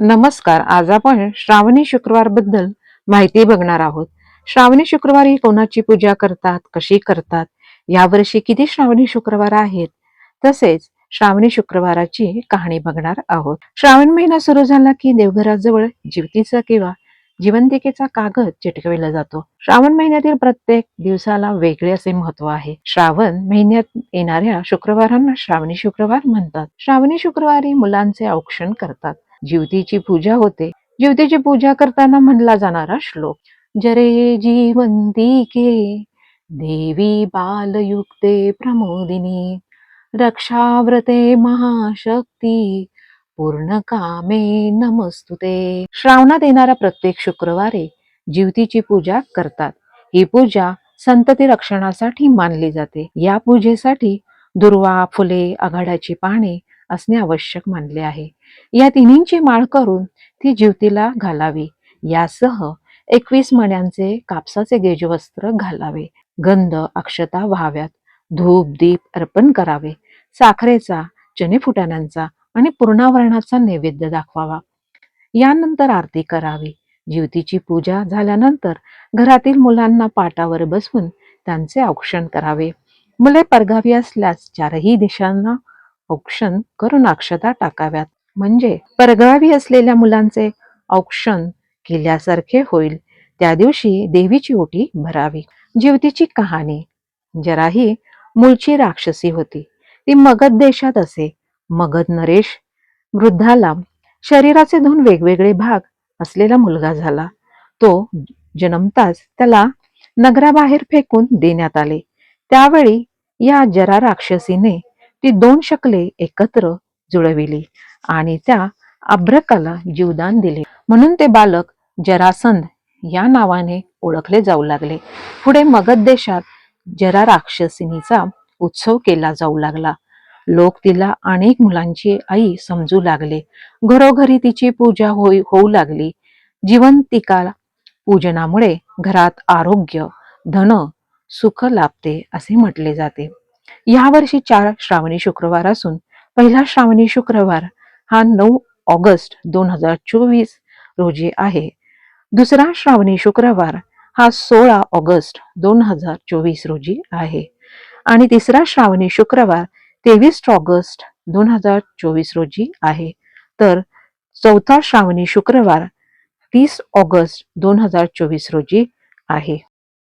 नमस्कार आज आपण श्रावणी शुक्रवारबद्दल माहिती बघणार आहोत. श्रावणी शुक्रवारी कोणाची पूजा करतात कशी करतात यावर्षी किती श्रावणी शुक्रवार आहेत तसेच श्रावणी शुक्रवाराची कहाणी बघणार आहोत. श्रावण महिना सुरू झाला की देवघराजवळ जीवतीचा किंवा जिवंतिकेचा कागद चिटकविला जातो. श्रावण महिन्यातील प्रत्येक दिवसाला वेगळे असे महत्त्व आहे. श्रावण महिन्यात येणाऱ्या शुक्रवारांना श्रावणी शुक्रवार म्हणतात. श्रावणी शुक्रवारी मुलांचे औक्षण करतात. जीवतीची पूजा होते. जीवतीची पूजा करताना म्हणला जाणारा श्लोक जरे जीवंतिके देवी बालयुक्ते प्रमोदिनी रक्षाव्रते महाशक्ती पूर्ण कामे नमस्तुते. श्रावणात येणारा प्रत्येक शुक्रवारी जीवतीची पूजा करतात. ही पूजा संतती रक्षणासाठी मानली जाते. या पूजेसाठी दुर्वा फुले आघाड्याची पाने असणे आवश्यक मानले आहे. या तिन्हींची माळ करून ती जीवतीला घालावी. यासह एकवीस मण्यांचे कापसाचे गेजवस्त्र घालावे. गंध अक्षता व्हाव्यात. धूप दीप अर्पण करावे. साखरेचा चणे फुटाण्यांचा आणि पूर्णावरणाचा नैवेद्य दाखवावा. यानंतर आरती करावी. ज्योतीची पूजा झाल्यानंतर घरातील मुलांना पाटावर बसवून त्यांचे औक्षण करावे. मुले परगावी असल्यास चारही दिशांना औक्षण करून अक्षता टाकाव्यात. म्हणजे परगावी असलेल्या मुलांचे औक्षण केल्यासारखे होईल. त्या दिवशी देवीची ओटी भरावी. जीवतीची कहाणी. जराही मूळची राक्षसी होती. ती मगध देशात असे. मगध नरेश वृद्धाला शरीराचे दोन वेगवेगळे भाग असलेला मुलगा झाला. तो जन्मताच त्याला नगराबाहेर फेकून देण्यात आले. त्यावेळी या जरा राक्षसीने ती दोन शकले एकत्र जुळविली आणि त्या अभ्रकाला जीवदान दिले. म्हणून ते बालक जरासंध या नावाने ओळखले जाऊ लागले. पुढे मगध देशात जरा राक्षसिनीचा उत्सव केला जाऊ लागला. लोक तिला अनेक मुलांची आई समजू लागले. घरोघरी तिची पूजा होई होऊ लागली. जिवंतिका पूजनामुळे घरात आरोग्य धन सुख लाभते असे म्हटले जाते. यावर्षी चार श्रावणी शुक्रवार असून पहिला श्रावणी शुक्रवार हा नऊ ऑगस्ट दोन हजार चोवीस रोजी आहे. दुसरा श्रावणी शुक्रवार हा सोळा ऑगस्ट दोन हजार चोवीस रोजी आहे. आणि तिसरा श्रावणी शुक्रवार तेवीस ऑगस्ट दोन हजार चोवीस रोजी आहे. तर चौथा श्रावणी शुक्रवार तीस ऑगस्ट दोन हजार चोवीस रोजी आहे.